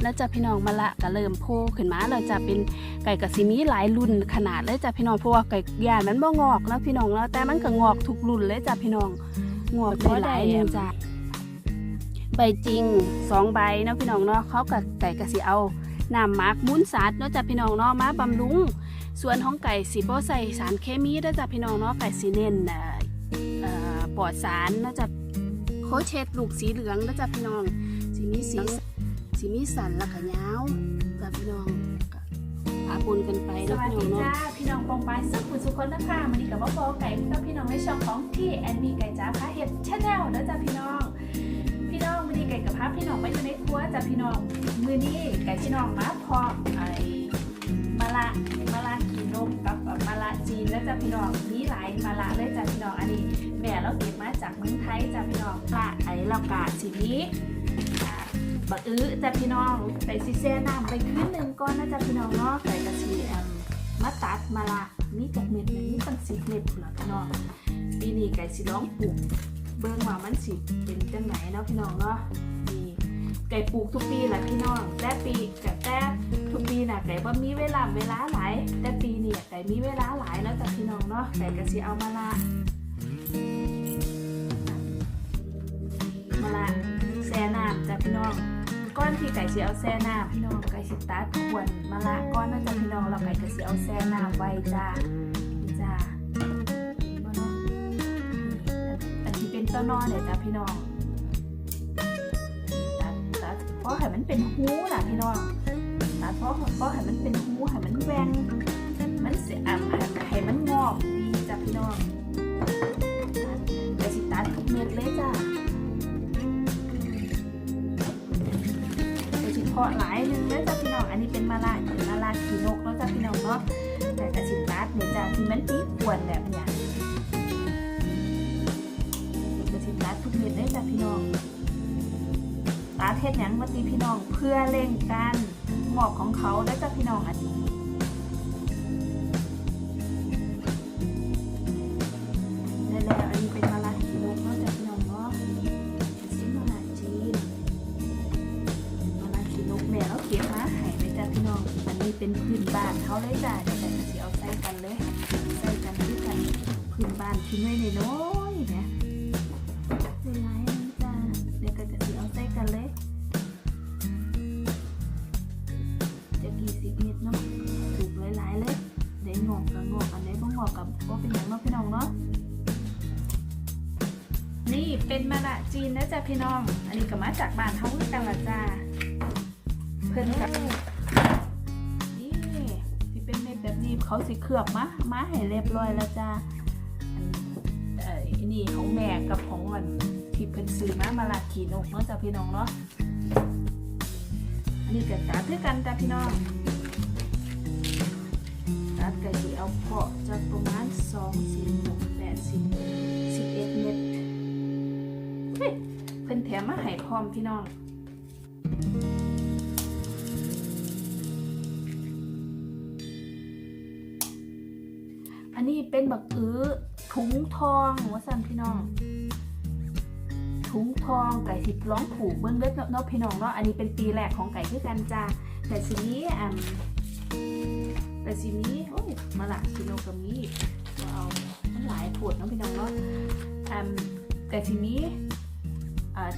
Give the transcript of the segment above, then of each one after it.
แล้วจ้ะพี่น้องมะละก็เริ่มโผล่ขึ้นมาแล้วจะเป็นไก่กะสิมีหลายรุ่นขนาดเลยจ้ะพี่น้องเพราะว่าไก่ย่านมันบ่งอกแล้วพี่น้องแล้วแต่มันก็งอกทุกรุ่นเลยจ้ะพี่น้องงอกได้หลายหนึงจ้ะใบจริงสองใบเนาะพี่น้องเนาะเขากับไก่กะสิเอาน้ำหมักมุ้นสัตว์เนาะจ้ะพี่น้องเนาะมาบำรุงส่วนของไก่สีบ่ใส่สารเคมีเด้อจ้ะพี่น้องเนาะไก่สีเน้นปลอดสารเนาะจ้ะโคชเชดลูกสีเหลืองเด้อจ้ะพี่น้องสีมีสี สีมีสันแล้วก็ยาวจ้ะพี่น้องก็พาปนกันไปสเนาะวัสพี่น้องดีเนาะ จ้าพี่น้องปองปายสุขุสุขคนนะคะวันนี้กับว่าโปไก่กับพี่น้องในช่องของพี่แอนนี่ไก่จ้าพาเห็ดชาแนลนะจ้าพี่น้อง พี่น้องวันนี้ไก่กับพาพี่น้องไปอยู่ในครัวจ้าพี่น้องมือนี้ไก่พี่น้องมาเพาะไอ้มะละมะละกีนมกับมะละจีนแล้วจ้าพี่น้องมีหลายมะละเลยจ้าพี่น้องอันนี้ แม่เราเก็บมาจากเมืองไทยจ้าพี่น้องละไอ้เรากาสีนี้อ่า บักอื้อจ้าพี่น้องไก่ซีเซ่น้ำไปคืนหนึ่งก่อนนะจ้าพี่น้องเนาะไก่กระชีแอมมาตัดมาละมีจากเม็ดเนี่ยมีตั้งสิบเม็ดพุ่นละพี่น้องปีนี้ไก่สิร้องปลูกเบิ่งว่ามันสิเป็นจังไหนเนาะพี่น้องเนาะนี่ไก่ปลูกทุกปีแหละพี่น้องแต่ปีกับแต่ทุกปีน่ะไก่บ่มีเวลาเวลาหลายแต่ปีนี้ไก่มีเวลาหลายแล้วจ้ะพี่น้องเนาะไก่ก็สิเอามาละมาละแซ่น้ำจ้ะพี่น้อง ก้อนที่ไก่เสิเอาแซ่น้ำพี่น้องไก่สิตัดขวนมาละก้อนนั่นจะพี่น้องเราไก่ก็สิเอาแซ่น้ำไว้จ้านี่จ้าบ่เนาะนี่อันที่เป็นต้นนอนเนี่ยจ้ะพี่น้องตัดตัดเพราะให้มันเป็นหูล่ะพี่น้องตัดเพราะเพราะให้มันเป็นหูให้มันแหวงมันเสียอ่ำให้ให้มันงอกดีจ้ะพี่น้องาะหลายหนึงแล้วจ้ะพี่น้อง อันนี้เป็นมาลามาลาขีนกแล้วจ้ะพี่น้องเนาะ แต่กระชิตัดเนี่ยจ้ะที่มันตีขวนแบบเนี้ยกระชิตัดทุกเม็ดได้จ้ะพี่น้องตัดเทศยังมาตีพี่น้องเพื่อเร่งการหมอกของเขาได้จ้ะพี่น้องอันนี้แล้วอันนี้เป็น พื้นบ้านเขาเลยจ้ะเดี๋ยวแต่จะเอาใส่กันเลย ใส่กันที่กันพื้นบ้านทิ้งไว้ในน้อยๆเนี่ยหลายนึงจ้ะเดี๋ยวก็จะเอาใส่กันเลยจะกี่สิบเมตรเนาะถูกหลายๆเลยได้งอกกับงอกอันไหนบ่งอกกับก็เป็นอย่างเนาะพี่น้องเนาะนี่เป็นมะละจีนนะจ๊ะพี่น้อง อันนี้ก็มาจากบ้านเฮาคือกันละจ้าเพิ่อนกับ เขาสิเคลือบมามาให้เรียบร้อยแล้วจ้าอันเอ่ออันนี่ของแม่กับของมันที่เพิ่นซื้อมามาละขีนกเนาะจ้ะพี่น้องเนาะอันนี้ก็ตัดคือกันจ้ะพี่น้องตัดก็สิเอาเพาะจากประมาณ2 4 6 8 10 11เม็ดเฮ้ยเพิ่นแถมมาให้พร้อมพี่น้อง เป็นบักอื้อถุงทองว่าสั่นพี่น้อง ถุงทองไก่สิบร้องผูกเบิ้งเล็กเนาะพี่น้องเนาะอันนี้เป็นปีแรกของไก่คือกันจ้าแต่สีนี้อ่าแต่สีนี้โอ้ยมาละกิโลกรัมนี้ว้าหลายผดเนาะพี่น้องเนาะอ่าแต่ทีนี้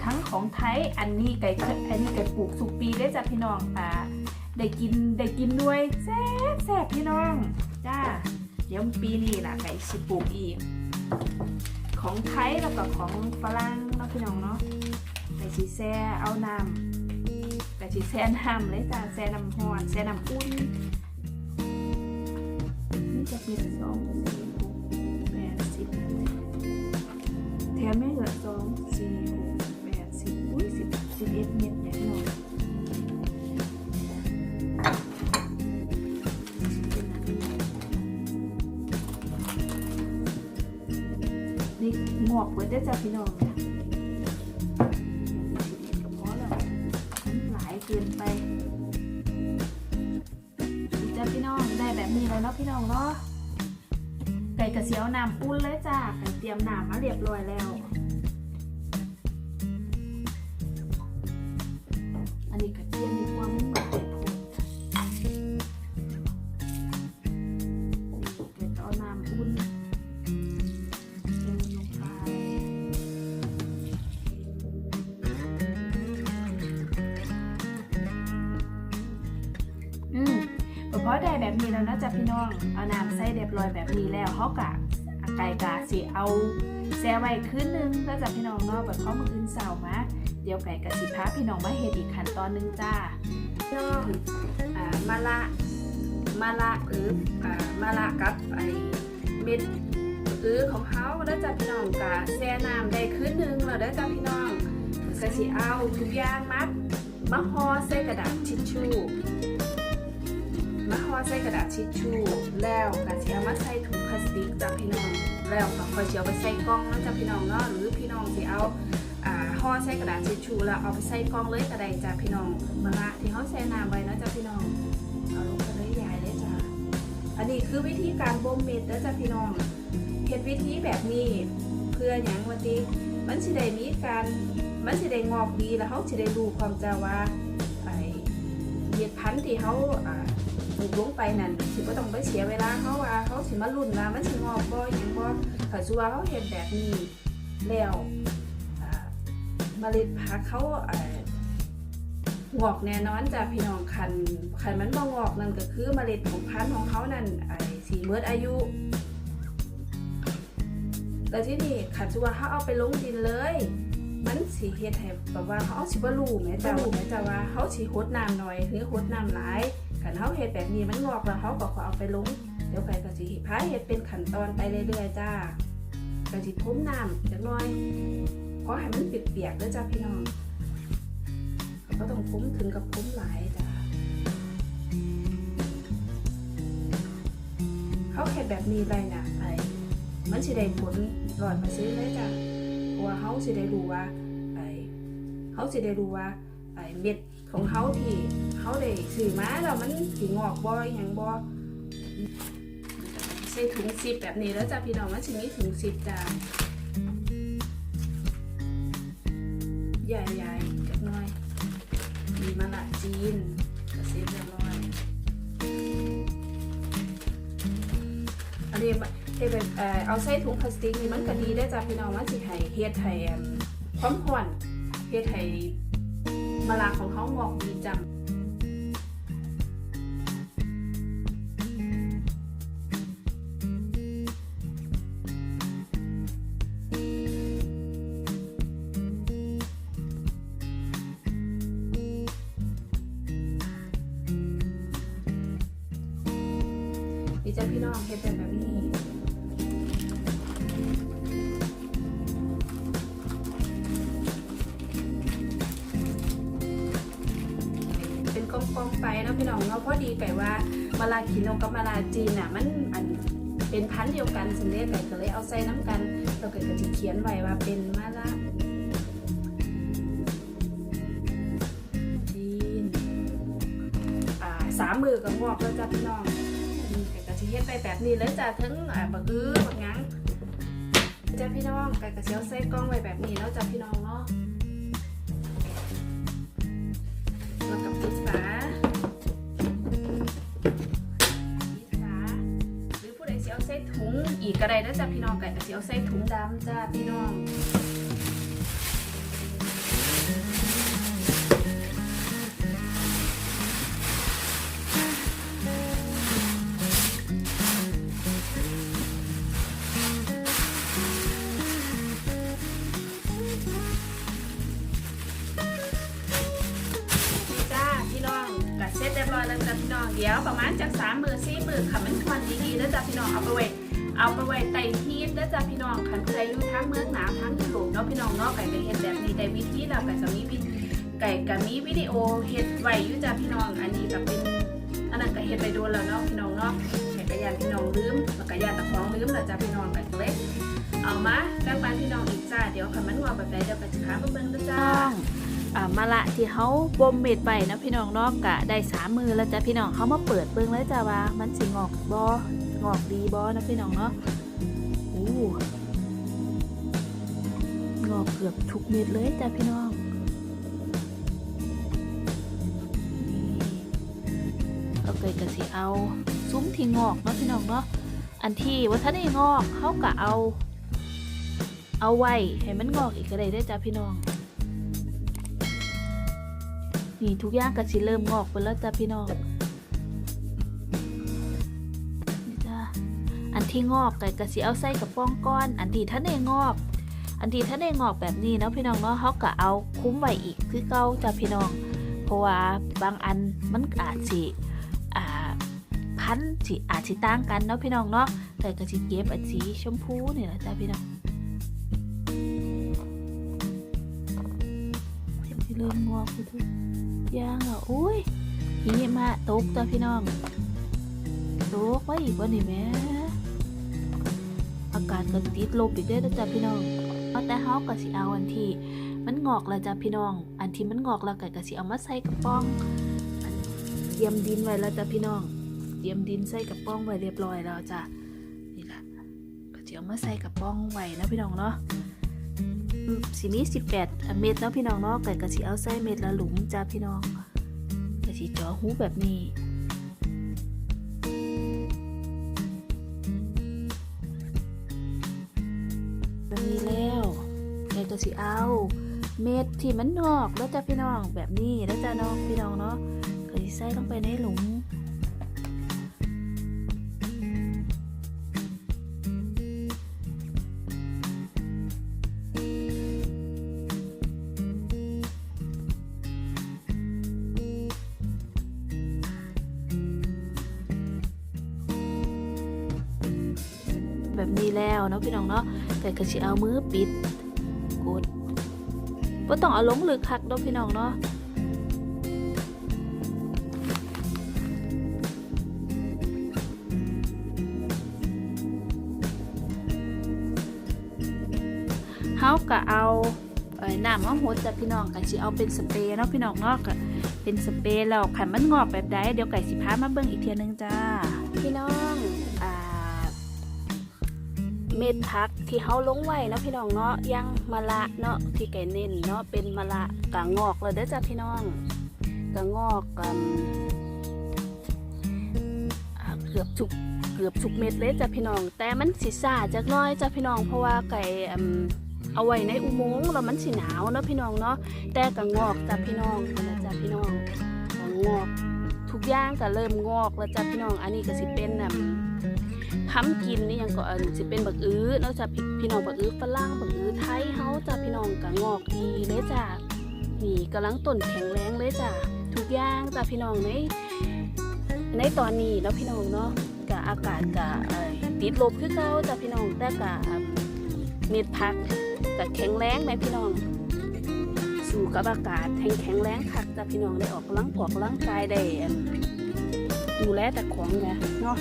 ทั้งของไทยอันนี้ไก่อันนี้ไก่ปลูกสุกปีได้จ้ะพี่น้องอ่าได้กินได้กินด้วยแซ่บแซ่บพี่น้องจ้า เดี๋ยวปีนี้ล่ะไก่สิปลูกอีก ของไทยแล้วก็ของฝรั่งเนาะพี่น้องเนาะไก่สีแซ่เอาน้ำไก่สีแซ่น้ำเลยจ้าแซ่น้ำหอนแซ่น้ำอุ่นนี่จะมีสองสี่หกแปดสิบแถมไม่เหลือสองสี่หกแปดสิบอุ้ยสิบสิบเอ็ดเม็ด วกเปิดได้จ้ะพี่น้องเนี่ยก็พอแล้วหลายเกินไปจ้ะพี่น้องได้แบบนี้เลยเนาะพี่น้องเนาะไก่กระเสียวน้ำปุ้นเลยจ้าไก่เตรียมน้ำมาเรียบร้อยแล้ว ได้แบบนี้แล้วนะจ๊ะพี่น้องเอาน้ำใส่เรียบร้อยแบบนี้แล้วเขากะไก่กะสิเอาแซ่ไว้คืนนึงแล้วจ้ะพี่น้องเนาะแบบเขามาคืนเสาร์มาเดี๋ยวไก่กะสิพาพี่น้องมาเฮ็ดอีกขั้นตอนหนึงจ้าพี่น้องอ่ามะละมะละหรืออ่ามะละกับไอเม็ดอือของเขาแล้วจ้ะพี่น้องกะแช่น้ำได้คืนนึงแล้วเด้จ้ะพี่น้องก็สิเอาทุกอย่างมัดมาห่อใส่กระดาษทิชชู่ มาห่อใส่กระดาษทิชชู่แล้วก็สิเอามาใส่ถุงพลาสติกจ้ะพี่น้อง แล้วก็ค่อยสิเอาไปใส่กล่องแล้วจ้ะพี่น้องเนาะหรือพี่น้องสิเอาห่อใส่กระดาษทิชชู่แล้วเอาไปใส่กล่องเลยก็ไดจ้ะพี่น้องมะละที่เขาแช่น้ำไว้นาะจ้ะพี่น้องเอาลงไปเลยยายเลยจ้ะอันนี้คือวิธีการบ่มเม็ดเด้อจ้ะพี่น้องเฮ็ดวิธีแบบนี้เพื่อหยังว่าติมันสิได้มีการมันสิได้งอกดีแล้วเขาสิได้รู้ความจ้าว่าไอ้เห็ดพันธุ์ที่เขา อ่าปลูกลงไปนั่นสิบ่ต้องไปเสียเวลาเขาว่าเขาสิมาลุ้นว่ามันสิงอกบ่หยังบ่ถ้าสัวเขาเฮ็ดแบบนี้แล้วเมล็ดพักเขาเอ่องอกแน่นอนจ้ะพี่น้องคันคันมันบ่งอกนั่นก็คือเมล็ดของพันธุ์ของเขานั่นไอ้สีเมิดอายุแล้วที่นี่ขันสิว่าเขาเอาไปลงดินเลยมันสีเฮ็ดให้แบบว่าเขาเอาสิบ่รู้แม่จ้ะรู้แม่จ้ะว่าเขาสิหดน้ำหน่อยหรือหดน้ำหลาย คันเขาเฮ็ดแบบนี้มันงอกแล้วเขาก็ขอเอาไปลง เดี๋ยวไปก็สิพาเฮ็ดเป็นขั้นตอนไปเรื่อยๆจ้าก็สิทุ่มน้ำจักหน่อยเพราะให้มันเปียกๆด้วยจ้าพี่น้องก็ต้องคุ้มถึงกับคุ้มหลายจ้าเขาเห็ดแบบนี้ไปนะไอ้มันสิได้ผลร้อยมาซื้อเลยจ้ะเพราะว่าเขาสิได้รู้ว่าไอ้เขาสิได้รู้ว่าไอ้เม็ด ของเขาที่เขาได้ซื้อมาแล้วมันสิงอกบ่อหยังบ่ใส่ถุงซิปแบบนี้แล้วจ้ะพี่น้องมันสิมีถุงซิปจ้าใหญ่ๆจักหน่อย มีมะละจีนกระเซ็นเรียบร้อยอันนี้เฮ็ดแบบเอ่อเอาใส่ถุงพลาสติกนี่มันก็ดีได้จ้ะพี่น้องมันสิให้เฮ็ดให้ความร้อนเฮ็ดให้ มะละของเขางอกดีจังดีจ้ะพี่น้องเฮ็ดเป็นแบบนี้ พี่น้องเนาะพอดีไก่ว่ามาลาคิโนกับมาลาจีนอะมันอันเป็นพันธุ์เดียวกันสันเดไก่ก็เลยเอาใส่น้ำกันเราเกิดกระจิเขียนไว้ว่าเป็นมาลาจีนอ่าสามมือกับงอกแล้วจ้ะพี่น้องไก่กระจิเฮ็ดไปแบบนี้เลยจ้ะทั้งอ่าบักอื้อบักหยังจ้ะพี่น้องไก่กระเจียวใส่กล้องไว้แบบนี้แล้วจ้ะพี่น้องเนาะแล้วกับปิดฝา อีกก็ได้นะจ๊ะพี่น้องไก่ก็สิเอาใส่ถุงดำจ้าพี่น้องจ้าพี่น้องกัดเสร็จเรียบร้อยแล้วจ้ะพี่น้องเดี๋ยวประมาณจากสามมือสี่มือค่ะมันควันดีๆแล้วจ้ะพี่น้องเอาไปไว้ เอาไปไว้ไต่ทีนแล้วจ้ะพี่น้องคันผู้ใดอยู่ทางเมืองหนาวทางยุโรปเนาะพี่น้องเนาะไก่ก็เฮ็ดแบบนี้ได้วิธีแล้วไก่ก็มีวิธีไก่ก็มีวิดีโอเฮ็ดไว้อยู่จ้ะพี่น้องอันนี้ก็เป็นอันนั้นก็เฮ็ดไปโดนแล้วเนาะพี่น้องเนาะไก่ก็ยานพี่น้องลืมแล้วก็ยานตะของลืมแล้วจ้ะพี่น้องไก่ก็เลยเอามาแบ่งปันพี่น้องอีกจ้าเดี๋ยวคันมันงอกแบบใดเดี๋ยวไก่จะพาไปเบิ่งเด้อจ้าอ่ามะละที่เขาบ่มเม็ดไปนะพี่น้องเนอกกะได้สามมือแล้วจ้ะพี่น้องเขามาเปิดเบิ่งเลยจ้ะว่ามันสิงอกบ่ งอกดีบ่นะพี่น้องเนาะอู้งอกเกือบทุกเม็ดเลยจ้ะพี่น้องเลยก็สิเอาซุ้มที่งอกเนาะพี่น้องเนาะอันที่ว่าถ้าได้งอกเขาก็เอา เอาไว้ให้มันงอกอีกก็ได้เด้จ้าพี่น้อง นี่ทุกอย่างก็สิเริ่มงอกไปแล้วจ้าพี่น้อง อันที่งอกก็ก็สิเอาใส่กระป๋องก้อน อันที่ท่านได้งอก อันที่ท่านได้งอกแบบนี้เนาะพี่น้องเนาะเขาก็เอาคุ้มไว้อีกคือเก่าจ้าพี่น้อง เพราะว่าบางอันมันอาจสิอ่าพันสิอาจสิต่างกันเนาะพี่น้องเนาะแต่ก็สิเก็บอันสีชมพูนี่แหละจ้าพี่น้องพี่เริ่มงอกไปทุกอย่างอะโอ้ยหิมะตกจ้าพี่น้องตกไว้อีกวันนี้แม่ อากาศก็ติดลบอีกเด้อจ้าพี่น้องเอาแต่เฮาก็สิเอาอันที่ มันงอกแล้วจ้ะพี่น้อง อันที่มันงอกแล้วก็กะสิเอามาใส่กระป๋องเตรียมดินไว้แล้วจ้ะพี่น้อง เตรียมดินใส่กระป๋องไว้เรียบร้อยแล้วจ้ะนี่แหละก็จะเอามาใส่กระป๋องไว้นะพี่น้องเนาะอืมสีนี้สิบแปดเม็ดเนาะพี่น้องเนาะก็กะสิเอาใส่เม็ดละหลุมจ้ะพี่น้องกะสิจาะหูแบบนี้ ก็สิเอา เม็ดที่มันงอกแล้วจ้ะพี่น้องแบบนี้แล้วจ้ะน้องพี่น้องเนาะก็สิใส่ลงไปในหลุมแบบนี้แล้วเนาะพี่น้องเนาะแต่ก็สิเอามือปิด บ่ต้องเอาลงลึกคักเนาะพี่น้องเนาะเฮาก็เอาน้ำมะฮดจ้ะพี่น้องก็สิเอาเป็นสเปรย์เนาะพี่น้องเนาะก็เป็นสเปรย์แล้วขันมันงอกแบบใดเดี๋ยวไก่สิพามาเบิ่งอีกเทียหนึงจ้าพี่น้อง เม็ดพักที่เฮาลงไว้เนาะพี่น้องเนาะยังมะละเนาะที่ไก่เน้นเนาะเป็นมะละกะงอกเลยเด้อจ้ะพี่น้องกะงอกกันเกือบทุกเกือบทุกเม็ดเลยจ้ะพี่น้อง แต่มันสิซ่าจักน้อยจ้ะพี่น้องเพราะว่าไก่เอาไว้ในอุโมงค์แล้วมันสิหนาวเนาะพี่น้องเนาะแต่ก็งอกจ้ะพี่น้องนะจ้ะพี่น้องก็งอก ทุกอย่างก็เริ่มงอกแล้วจ้ะพี่น้อง อันนี้ก็สิเป็นน่ะ พัมกินนี่ยังก็อันสิเป็นบักอื้อนาะจ้ะพี่พี่น้องบักอื้อฝรั่งบักอื้อไทยเฮาจ้ะพี่น้องก็งอกดีเลยจ้ะนี่กำลังต้นแข็งแรงเลยจ้ะทุกอย่างจ้ะพี่น้องในในตอนนี้เนาะพี่น้องเนาะก็อากาศก็เอ่อติดลบคือเก่าจ้ะพี่น้องแต่ก็เม็ดพักก็แข็งแรงไหมพี่น้อง สู่กับอากาศแข็งแข็งแรงคักจ้ะพี่น้องได้ออกกำลังออกกำลังกายได้ดูแลแต่ของไงเนาะ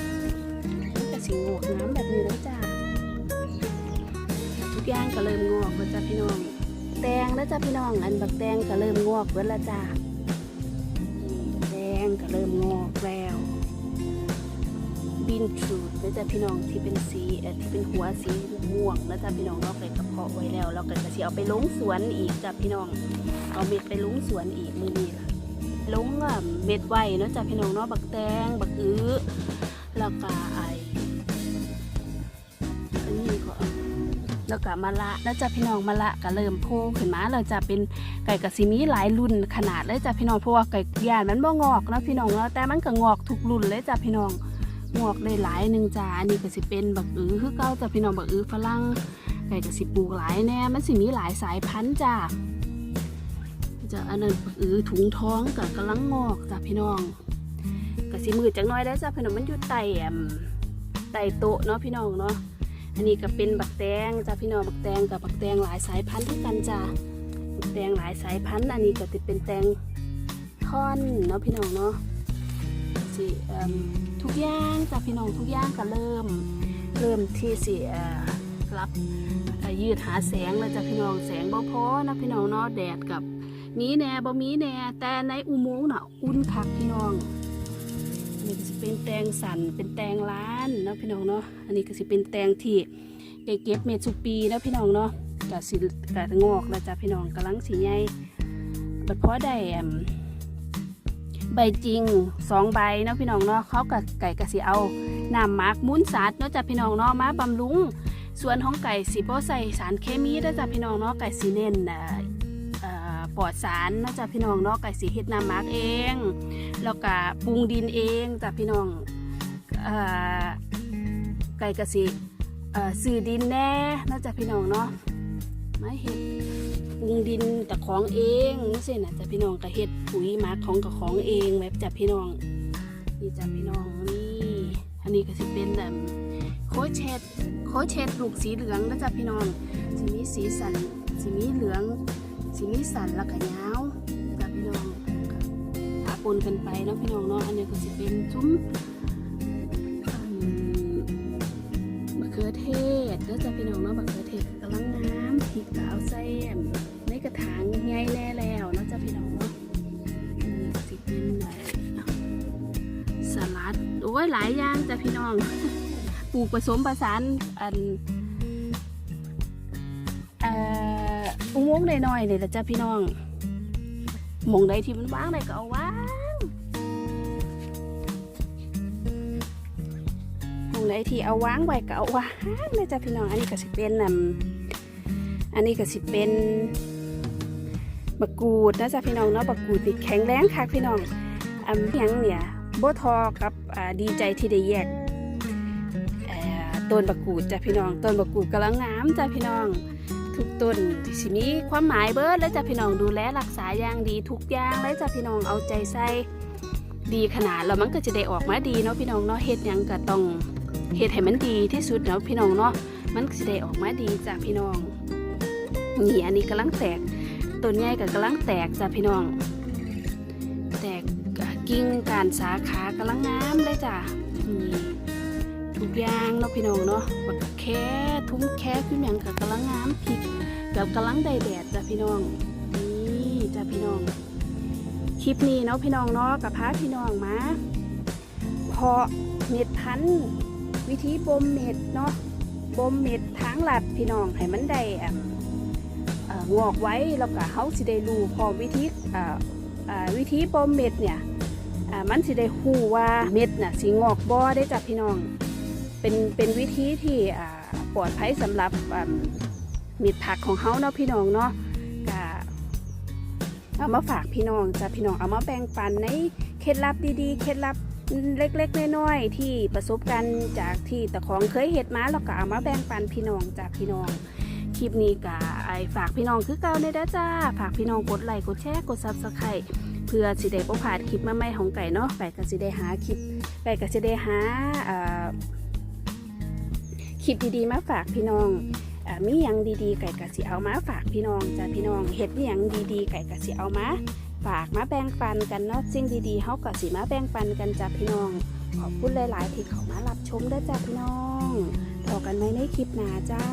งอกน้ำแบบนี้แล้วจ้าทุกอย่างก็เริ่มงอกแล้วจ้ะพี่น้อง แตงแล้วจ้ะพี่น้องอันบักแตงก็เริ่มงอกแล้วละจ้าแตงก็เริ่มงอกแล้วบินทรูดแล้วจ้ะพี่น้องที่เป็นสีที่เป็นหัวสีม่วงแล้วจ้ะพี่น้องเราเก็กระเพาะไว้แล้ว เราก็จะเสิเอาไปลงสวนอีกจ้ะพี่น้อง เอาเม็ดไปลงสวนอีกมือนี้ล่ะลงเม็ดไว้เนาะจ้ะพี่น้องเนาะบักแตงบักอื้อแล้วก็ไอ แล้วก็มะละแล้วจ้ะพี่น้องมะละก็เริ่มโผล่ขึ้นมาแล้วจะเป็นไก่กะซิมีหลายรุ่นขนาดเลยจ้ะพี่น้องเพราะว่าไก่ย่านมันบ่งอกนะพี่น้องเนาะแต่มันก็งอกทุกรุ่นเลยจ้ะพี่น้องงอกได้หลายหนึ่งจ้าอันนี้ก็สิเป็นบักอือคือเก้าจ้ะพี่น้องบักอือฝรั่งไก่ก็สิปลูกหลายแน่มันสิมีหลายสายพันธุ์จ้าจะอันนั้นอือถุงท้องกับกำลังงอกจ้ะพี่น้องก็สิมืดจังน้อยได้วจ้ะพี่น้องมันอยู่ไต่แอมไต่โตเนาะพี่น้องเนาะ อันนี้ก็เป็นบักแตงจ้ะพี่น้องบักแตงกับบักแตงหลายสายพันธุ์ด้วยกันจ้าบักแตงหลายสายพันธุ์ อันนี้ก็จะเป็นแตงท่อนเนาะพี่น้องเนาะสิทุกอย่างจากพี่น้องทุกอย่างก็เริ่มเริ่มที่สิเอ่อรับยืดหาแสงแล้วจากพี่น้องแสงบ่พอนะพี่น้องเนาะแดดกับมีแหน่บ่มีแหน่แต่ในอุโมงค์น่ะอุ่นคักพี่น้อง นี้ก็สิเป็นแตงสันเป็นแตงล้านเนาะพี่น้องเนาะอันนี้ก็สิเป็นแตงที่เก็บเก็บเม็ดสุปีนะพี่น้องเนาะก็สิก็งอกแล้วจ้ะพี่น้องกำลังสิใหญ่บัดพอได้อมใบจริงสองใบเนาะพี่น้องเนาะเขากับไก่กะสิเอาน้ำหมักมุ้นสัตว์เนาะจ้ะพี่น้องเนาะมาบำรุงส่วนของไก่สีบ่ใส่สารเคมีเด้จ้ะพี่น้องเนาะไก่สีเน้นอ่อเอ่อ ปลอดสารนาะจ้ะพี่น้องเนาะไก่สีเฮ็ดน้ำหมักเอง แล้วก็ปรุงดินเองจ้ะพี่น้องไก่กะสิเอ่อดินแน่นาะจ้ะพี่น้องเนาะไมาเฮ็ดปรุงดินแต่ของเองนี่สินะจ้ะพี่น้องก็เฮ็ดปุ๋ยหมักของกับของเองแบบจ้ะพี่น้องนี่จ้ะพี่น้องนี่อันนี้ก็สิเป็นแบบโคเชตโคเชตลูกสีเหลืองนะจ๊ะพี่น้องสีมีสีสันสีมีเหลือง สีมีสันแล้วก็ยาวจ้ะพี่น้องปะปนกันไปเนาะพี่น้องเนาะอันนี้ก็จะเป็นซุ้มมะเขือเทศแล้วจะพี่น้องเนาะมะเขือเทศกำลังงามพริกกาวใส่ในกระถางใหญ่แน่แล้วนะจ๊ะพี่น้องเนาะอันนี้ก็จะเป็นอะไรสลัดโอ้ยหลายอย่างจ้ะพี่น้องปลูกผสมผสานอัน อุโมงค์น้อยๆนี่แหละจ้ะพี่น้องหมองใดที่มันว่างได้ก็เอาว่างหมองใดที่เอาว่างไว้ก็เอาว่างเลยจ้ะพี่น้อง อันนี้ก็สิเป็นนำอันนี้ก็สิเป็นบักกูดนะจ้ะพี่น้องเนาะบักกูดนี่แข็งแรงคักพี่น้องอันหยังเนี่ยบ่ทอกับดีใจที่ได้แยกต้นบักกูดจ้ะพี่น้องต้นบักกูดกำลังงามจ้ะพี่น้อง ทุกต้นที่สิมีความหมายเบิดแล้วจ้ะพี่น้องดูแลรักษาอย่างดีทุกอย่างเลยจ้ะพี่น้องเอาใจใส่ดีขนาดแล้วมันก็จะได้ออกมาดีเนาะพี่น้องเนาะเฮ็ดยังก็ต้องเฮ็ดให้มันดีที่สุดเนาะพี่น้องเนาะมันจะได้ออกมาดีจ้ะพี่น้องนี่อันนี้กำลังแตกต้นใหญ่ก็กำลังแตกจ้ะพี่น้อง แตกกิ่งการสาขากำลังงามเลยจ้ะนี่ทุกอย่างเนาะพี่น้องเนาะ แค่ทุ่มแค่พี่แมงกับกำลังงามพริกกับกำลังได้แดดจ้ะพี่น้องนี่จ้ะพี่น้อง คลิปนี้เนาะพี่น้องเนาะกับพาพี่น้องมาเพาะเม็ดพันธุ์วิธีบ่มเม็ดเนาะบ่มเม็ดทางหลัดพี่น้องให้มันได้งอกไว้แล้วก็เฮาสิได้รู้พอวิธีวิธีบ่มเม็ดเนี่ยมันสิได้ฮู้ว่าเม็ดน่ะสิงอกบ่ได้จ้ะพี่น้อง เป็นเป็นวิธีที่ปลอดภัยสำหรับมีดผักของเฮาเนาะพี่น้องเนาะก็เอามาฝากพี่น้องจ้ะพี่น้องเอามาแบ่งปันในเคล็ดลับดีๆ เคล็ดลับเล็กๆน้อยๆที่ประสบการณ์จากที่ตะของเคยเห็ดมาแล้วก็เอามาแบ่งปันพี่น้องจากพี่น้องคลิปนี้ก็ไอฝากพี่น้องคือเก่าในด้อจ้า ฝากพี่น้องกดไลค์กดแชร์กดซับสไครต์เพื่อสิได้บ่พลาดคลิปใหม่ของไก่เนาะไก่ก็สิได้หาคลิปไก่ก็สิได้หาอ่า คลิปดีๆมาฝากพี่น้องอามีหยังดีๆ ไก่กะสิเอามาฝากพี่น้องจ้ะพี่น้องเฮ็ดอหยังดีๆ ไก่กะสิเอามาฝากมาแบ่งปันกันเนาะสิ่งดีๆเฮากะสิมาแบ่งปันกันจ้ะพี่น้อง ขอบคุณหลายๆ ที่เขามารับชมเด้อจ้ะพี่น้องพบกันไหมในคลิปหน้าจ้า